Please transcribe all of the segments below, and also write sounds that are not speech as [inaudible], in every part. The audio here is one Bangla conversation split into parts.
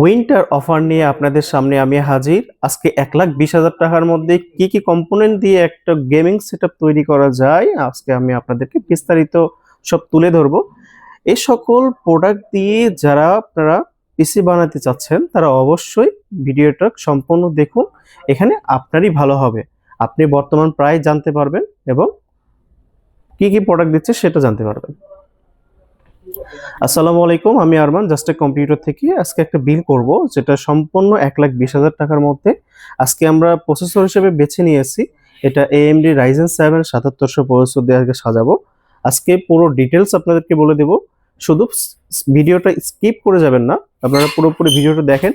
উইন্টার অফার নিয়ে আপনাদের সামনে আমি হাজির। আজকে এক লাখ বিশ হাজার টাকার মধ্যে কি কি কম্পোনেন্ট দিয়ে একটা গেমিং সেট তৈরি করা যায়, আজকে আমি আপনাদেরকে বিস্তারিত সব তুলে ধরবো। এই সকল প্রোডাক্ট দিয়ে যারা আপনারা পিসি বানাতে চাচ্ছেন, তারা অবশ্যই ভিডিওটা সম্পূর্ণ দেখুন। এখানে আপনারই ভালো হবে। আপনি বর্তমান প্রায় জানতে পারবেন এবং কি কি প্রোডাক্ট দিচ্ছে সেটা জানতে পারবেন। আসসালামু আলাইকুম, আমি আরমান জাস্ট কম্পিউটার থেকে আজকে একটা বিল করব, যেটা সম্পূর্ণ এক লাখ বিশ হাজার টাকার মধ্যে। আজকে আমরা প্রসেসর হিসেবে বেছে নিয়েছি, এটা এএমডি রাইজেন সেভেন সাতাত্তরশো প্রসেসর দিয়ে আজকে সাজাবো। আজকে পুরো ডিটেলস আপনাদেরকে বলে দেব, শুধু ভিডিওটা স্কিপ করে যাবেন না, আপনারা পুরোপুরি ভিডিওটা দেখেন।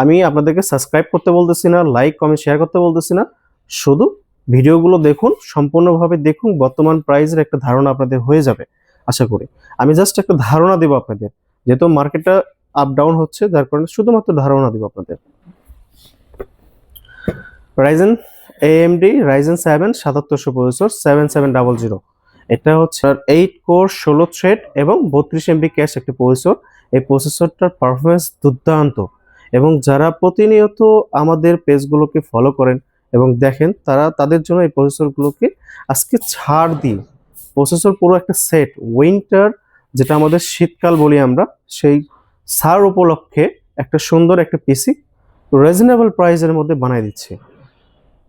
আমি আপনাদেরকে সাবস্ক্রাইব করতে বলতেছি না লাইক কমেন্ট শেয়ার করতে বলতেছি না, শুধু ভিডিওগুলো দেখুন, সম্পূর্ণভাবে দেখুন, বর্তমান প্রাইসের একটা ধারণা আপনাদের হয়ে যাবে। আশা করি। আমি জাস্ট একটা ধারণা দেবো আপনাদের, যেহেতু মার্কেটটা আপ ডাউন হচ্ছে, যার কারণে শুধুমাত্র ধারণা দেবো আপনাদের। Ryzen AMD Ryzen seven সাতাত্তরশো processor seven seven double zero এটা হচ্ছে এইট কোর ষোলো থ্রেড এবং বত্রিশ এমবি ক্যাশ একটি প্রসেসর এই প্রসেসরটার পারফরমেন্স দুর্দান্ত এবং যারা প্রতিনিয়ত আমাদের পেজগুলোকে ফলো করেন এবং দেখেন, তারা তাদের জন্য এই প্রসেসরগুলোকে আজকে ছাড় দিই। প্রসেসর পুরো একটা সেট উইন্টার যেটা আমাদের শীতকাল বলি আমরা, সেই সার উপলক্ষে একটা সুন্দর একটা পিসি রিজনেবল প্রাইসের মধ্যে বানাই দিচ্ছে।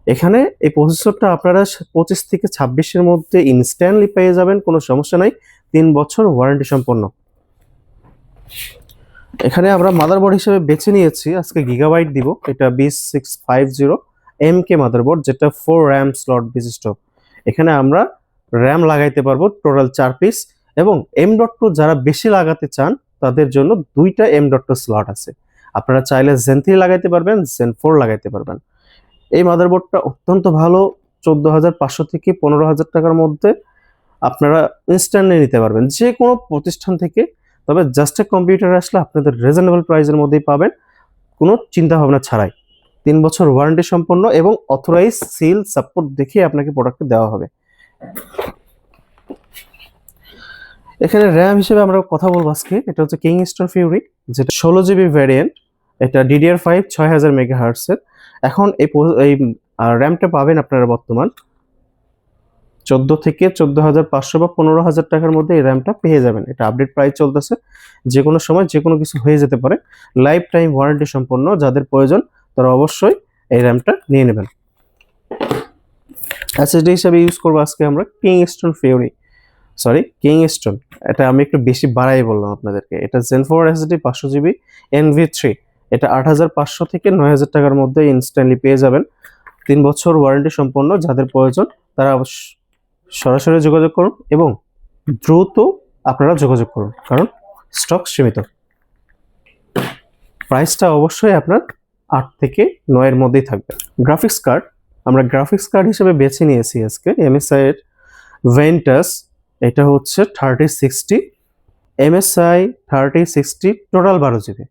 এখানে এই প্রসেসরটা আপনারা পঁচিশ থেকে ছাব্বিশের মধ্যে ইনস্ট্যান্টলি পেয়ে যাবেন, কোনো সমস্যা নাই, তিন বছর ওয়ারেন্টি সম্পন্ন। এখানে আমরা মাদারবোর্ড হিসেবে বেছে নিয়েছি, আজকে গিগাবাইট দিব, এটা বিশ six five zero M K motherboard যেটা ফোর র্যাম স্লট বিশিষ্ট। এখানে আমরা র্যাম লাগাইতে পারব টোটাল চার পিস এবং এম ডট টু যারা বেশি লাগাতে চান, তাদের জন্য দুইটা এম ডট টু স্লট আছে। আপনারা চাইলে জেন থ্রি লাগাইতে পারবেন জেন ফোর লাগাইতে পারবেন। এই মাদারবোর্ডটা অত্যন্ত ভালো, চোদ্দ হাজার পাঁচশো থেকে পনেরো হাজার টাকার মধ্যে আপনারা ইনস্ট্যান্টলি নিতে পারবেন। যে কোনো প্রতিষ্ঠান থেকে, তবে জাস্ট এ কম্পিউটার আসলে আপনাদের রিজনেবল প্রাইসের মধ্যেই পাবেন, কোনো চিন্তা ভাবনা ছাড়াই। তিন বছর ওয়ারেন্টি সম্পন্ন এবং অথরাইজ সিল সাপোর্ট দেখে আপনাকে প্রোডাক্টটা দেওয়া হবে। এখানে র্যাম হিসেবে আমরা কথা বলব আজকে। এটা হচ্ছে কিং স্টোর ফিউরি যেটা ষোলো জিবি ভ্যারিয়েন্ট এটা ডিডিআর ফাইভ ছয় হাজার মেগা হার্টসের এখন এই এই র্যামটা পাবেন আপনারা বর্তমান চোদ্দ থেকে চোদ্দ হাজার পাঁচশো বা পনেরো হাজার টাকার মধ্যে এই র্যামটা পেয়ে যাবেন। এটা আপডেট প্রাইস চলতেছে। যে কোনো সময় যে কোনো কিছু হয়ে যেতে পারে। লাইফ টাইম ওয়ারেন্টি সম্পন্ন। যাদের প্রয়োজন, তারা অবশ্যই এই র্যামটা নিয়ে নেবেন। এসএসডি হিসাবে ইউজ করব আজকে আমরা Kingston Fury sorry Kingston এটা আমি একটু বেশি বাড়াই বললাম আপনাদেরকে। এটা জেন ফোর এসএসডি পাঁচশো জিবি এনভি থ্রি এটা আট হাজার পাঁচশো থেকে নয় হাজার টাকার মধ্যে ইনস্ট্যান্টলি পেয়ে যাবেন। তিন বছর ওয়ারেন্টি সম্পন্ন, যাদের প্রয়োজন, তারা সরাসরি যোগাযোগ করুন এবং দ্রুত আপনারা যোগাযোগ করুন, কারণ স্টক সীমিত। প্রাইসটা অবশ্যই আপনার আট থেকে নয়ের মধ্যেই থাকবে। গ্রাফিক্স কার্ড আমরা গ্রাফিক্স কার্ড হিসেবে বেছে নিয়েছি আজকে এমএসআই এর ভেন্টাস এটা হচ্ছে thirty sixty MSI thirty sixty total বারো জিবি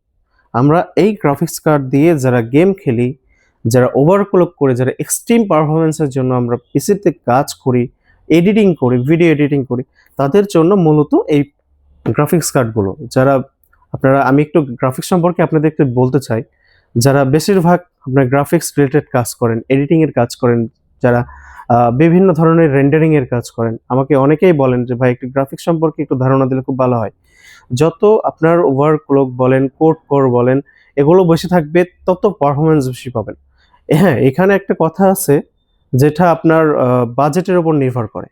আমরা এই গ্রাফিক্স কার্ড দিয়ে যারা গেম খেলি, যারা ওভারক্লক করে, যারা এক্সট্রিম পারফরমেন্সের জন্য আমরা পিসিতে কাজ করি এডিটিং করি ভিডিও এডিটিং করি, তাদের জন্য মূলত এই গ্রাফিক্স কার্ডগুলো যারা, আপনারা, আমি একটু গ্রাফিক্স সম্পর্কে আপনাদের একটু বলতে চাই যারা বেশিরভাগ আপনার গ্রাফিক্স রিলেটেড কাজ করেন এডিটিং এর কাজ করেন, যারা বিভিন্ন ধরনের রেন্ডারিং এর কাজ করেন, আমাকে অনেকেই বলেন যে, ভাই, একটু গ্রাফিক্স সম্পর্কে একটু ধারণা দিলে খুব ভালো হয়। যত আপনার ওয়ার্ক লোক বলেন কোড কোর বলেন, এগুলো বেশি থাকবে, তত পারফরমেন্স বেশি পাবেন। হ্যাঁ এখানে একটা কথা আছে, যেটা আপনার বাজেটের উপর নির্ভর করে।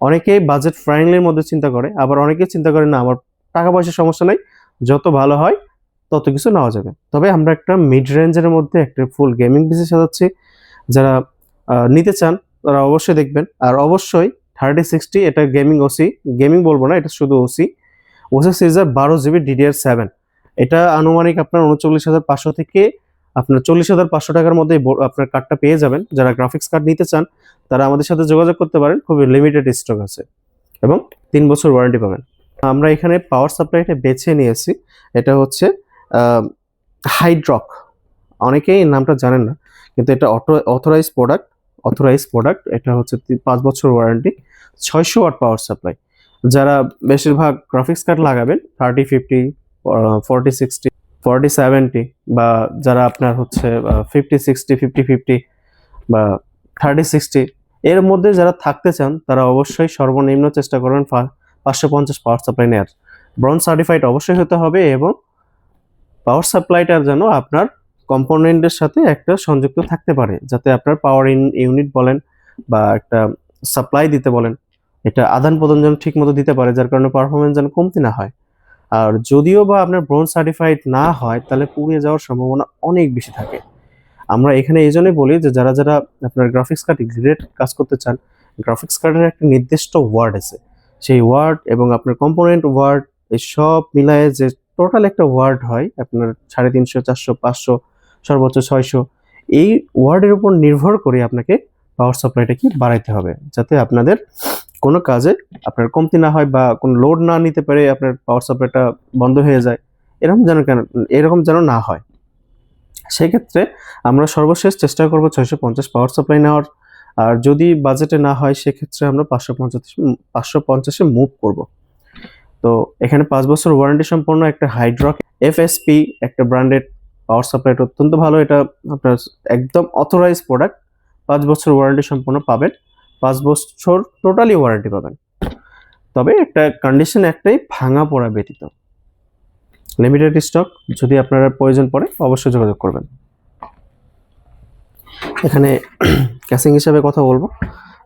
অনেকেই বাজেট ফ্রেন্ডলির মধ্যে চিন্তা করে, আবার অনেকে চিন্তা করে, না, আমার টাকা পয়সার সমস্যা নাই, যত ভালো হয় তত কিছু নেওয়া যাবে। তবে আমরা একটা মিড রেঞ্জের মধ্যে একটা ফুল গেমিং পিসি সাজাচ্ছি। যারা নিতে চান, তারা অবশ্যই দেখবেন। আর অবশ্যই থার্টি সিক্সটি এটা গেমিং ওসি গেমিং বলব না, এটা শুধু ওসি ওসি সিরিজের বারো জিবি ডিডিআর সেভেন এটা আনুমানিক আপনার উনচল্লিশ হাজার পাঁচশো থেকে আপনার চল্লিশ হাজার পাঁচশো টাকার মধ্যে আপনার কার্ডটা পেয়ে যাবেন। যারা গ্রাফিক্স কার্ড নিতে চান, তারা আমাদের সাথে যোগাযোগ করতে পারেন। খুবই লিমিটেড স্টক আছে। এবং তিন বছর ওয়ারেন্টি পাবেন। আমরা এখানে পাওয়ার সাপ্লাইটা বেছে নিয়েছি। এটা হচ্ছে হাইড্রক অনেকেই নামটা জানেন না, কিন্তু এটা auto authorize product authorize product এটা হচ্ছে পাঁচ বছর ওয়ারেন্টি ছয়শো ওয়াট পাওয়ার সাপ্লাই যারা বেশিরভাগ গ্রাফিক্স কার্ড লাগাবেন thirty fifty forty sixty forty seventy বা যারা আপনার হচ্ছে ফিফটি সিক্সটি ফিফটি ফিফটি বা থার্টি সিক্সটি এর মধ্যে যারা থাকতে চান, তারা অবশ্যই সর্বনিম্ন চেষ্টা করবেন পাঁচশো পঞ্চাশ পাওয়ার সাপ্লাই নেওয়ার ব্রন সার্টিফাইড অবশ্যই হতে হবে এবং পাওয়ার সাপ্লাইটার যেন আপনার কম্পোনেন্টের সাথে একটা সংযুক্ত থাকতে পারে, যাতে আপনার পাওয়ার ইন ইউনিট বলেন বা একটা সাপ্লাই দিতে বলেন, এটা আদান প্রদান যেন ঠিক মতো দিতে পারে, যার কারণে পারফরমেন্স যেন কমতি না হয়। আর যদিও বা আপনার ব্রোন সার্টিফাইড না হয়, তাহলে পুড়িয়ে যাওয়ার সম্ভাবনা অনেক বেশি থাকে। আমরা এখানে এই জন্যই বলি যে, যারা যারা আপনার গ্রাফিক্স কার্ড রিলেটেড কাজ করতে চান গ্রাফিক্স কার্ডের একটা নির্দিষ্ট ওয়ার্ড আছে। সেই ওয়ার্ড এবং আপনার কম্পোনেন্ট ওয়ার্ড এই সব মিলায়ে যে টোটাল একটা ওয়ার্ড হয়, আপনার সাড়ে তিনশো, চারশো, পাঁচশো, সর্বোচ্চ ছয়শো। এই ওয়ার্ডের উপর নির্ভর করে আপনাকে পাওয়ার সাপ্লাইটা কি বাড়াইতে হবে, যাতে আপনাদের কোনো কাজে আপনার কমতি না হয় বা কোনো লোড না নিতে পারে আপনার পাওয়ার সাপ্লাইটা বন্ধ হয়ে যায়। এরকম যেন কেন, এরকম যেন না হয়। সেক্ষেত্রে আমরা সর্বশেষ চেষ্টা করব ছয়শো পঞ্চাশ পাওয়ার সাপ্লাই নেওয়ার। আর যদি বাজেটে না হয়, সেক্ষেত্রে আমরা পাঁচশো পঞ্চাশ, পাঁচশো পঞ্চাশে মুভ করব। তো এখানে পাঁচ বছর ওয়ারেন্টি সম্পন্ন একটা হাইড্রক এফএসপি একটা ব্র্যান্ডেড পাওয়ার সাপ্লাইটা অত্যন্ত ভালো। এটা আপনার একদম অথরাইজ প্রোডাক্ট পাঁচ বছর ওয়ারেন্টি সম্পন্ন পাবেন। পাঁচ বছর টোটালি ওয়ারেন্টি পাবেন। তবে একটা কন্ডিশন একটাই, ভাঙা পড়া ব্যতীত। লিমিটেড স্টক যদি আপনারা প্রয়োজন পড়ে, অবশ্যই যোগাযোগ করবেন। এখানে [clears throat] ক্যাসিং হিসাবে কথা বলব।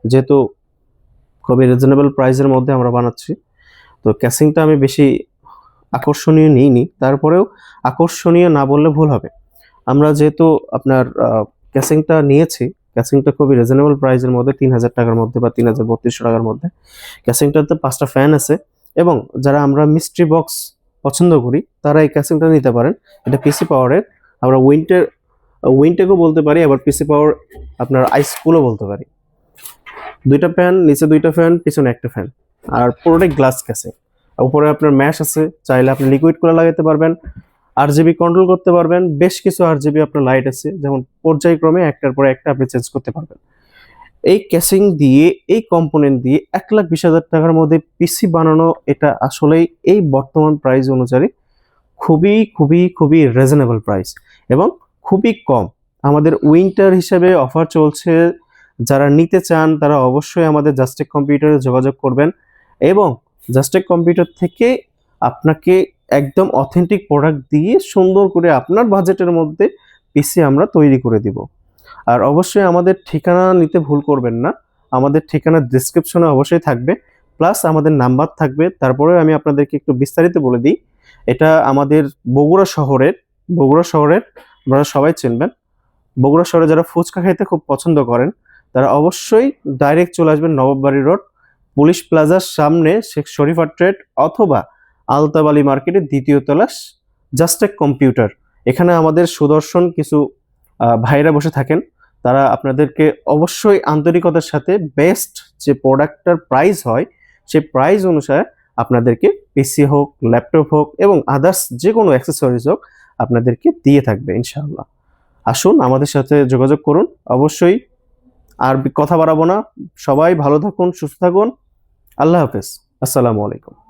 যেহেতু খুবই রিজনেবল প্রাইসের মধ্যে আমরা বানাচ্ছি। তো ক্যাসিংটা আমি বেশি আকর্ষণীয় নিইনি। তারপরেও আকর্ষণীয় না বললে ভুল হবে। আমরা যেহেতু আপনার ক্যাসিংটা নিয়েছি ক্যাসিংটা খুবই রিজনেবল প্রাইসের মধ্যে, তিন হাজার টাকার মধ্যে বা তিন হাজার বত্রিশশো টাকার মধ্যে। ক্যাসিংটাতে পাঁচটা ফ্যান আছে এবং যারা আমরা মিস্ট্রি বক্স পছন্দ করি, তারা এই ক্যাসিংটা নিতে পারেন। এটা পিসি পাওয়ারের আমরা উইন্টার উইন্টেকও বলতে পারি, আবার পিসি পাওয়ার আপনার আইসকুলও বলতে পারি। দুইটা ফ্যান নিচে দুইটা ফ্যান পিছনে একটা ফ্যান আর পুরোটাই গ্লাস ক্যাসিং উপরে আপনার ম্যাশ আছে, চাইলে আপনি লিকুইড করে লাগাতে পারবেন আর জিবি কন্ট্রোল করতে পারবেন, বেশ কিছু আর জিবি আপনার লাইট আছে, যেমন পর্যায়ক্রমে একটার পর একটা আপনি চেঞ্জ করতে পারবেন। এই ক্যাসিং দিয়ে, এই কম্পোনেন্ট দিয়ে এক লাখ বিশ হাজার টাকার মধ্যে পিসি বানানো এটা আসলেই এই বর্তমান প্রাইস অনুযায়ী খুবই খুবই খুবই রিজনেবল প্রাইস এবং খুবই কম। আমাদের উইন্টার হিসেবে অফার চলছে, যারা নিতে চান তারা অবশ্যই আমাদের জাস্টেক কম্পিউটারে যোগাযোগ করবেন। এবং জাস্টেক কম্পিউটার থেকে আপনাকে একদম অথেন্টিক প্রোডাক্ট দিয়ে সুন্দর করে আপনার বাজেটের মধ্যে পিসি আমরা তৈরি করে দিব। আর অবশ্যই আমাদের ঠিকানা নিতে ভুল করবেন না, আমাদের ঠিকানা ডিসক্রিপশনে অবশ্যই থাকবে প্লাস আমাদের নাম্বার থাকবে তারপরে আমি আপনাদেরকে একটু বিস্তারিত বলে দিই, এটা আমাদের বগুড়া শহরের বগুড়া শহরের, আপনারা সবাই চিনবেন, বগুড়া শহরে যারা ফুচকা খেতে খুব পছন্দ করেন, তারা অবশ্যই ডাইরেক্ট চলে আসবেন নবাববাড়ি রোড পুলিশ প্লাজার সামনে শেখ শরীফা ট্রেড অথবা আলতাবালি মার্কেটের দ্বিতীয় তলা জাস্ট এক কম্পিউটার। এখানে আমাদের সুদর্শন কিছু ভাইরা বসে থাকেন। তারা আপনাদেরকে অবশ্যই আন্তরিকতার সাথে বেস্ট যে প্রোডাক্টটার প্রাইস হয় সেই প্রাইস অনুসারে আপনাদেরকে পিসি হোক ল্যাপটপ হোক এবং আদার্স যে কোনো অ্যাক্সেসরিজ হোক আপনাদেরকে দিয়ে থাকবে ইনশাআল্লাহ। আসুন আমাদের সাথে যোগাযোগ করুন। অবশ্যই আর কথা বাড়াবো না। সবাই ভালো থাকুন সুস্থ থাকুন। আল্লাহ হাফেজ। আসসালামু আলাইকুম।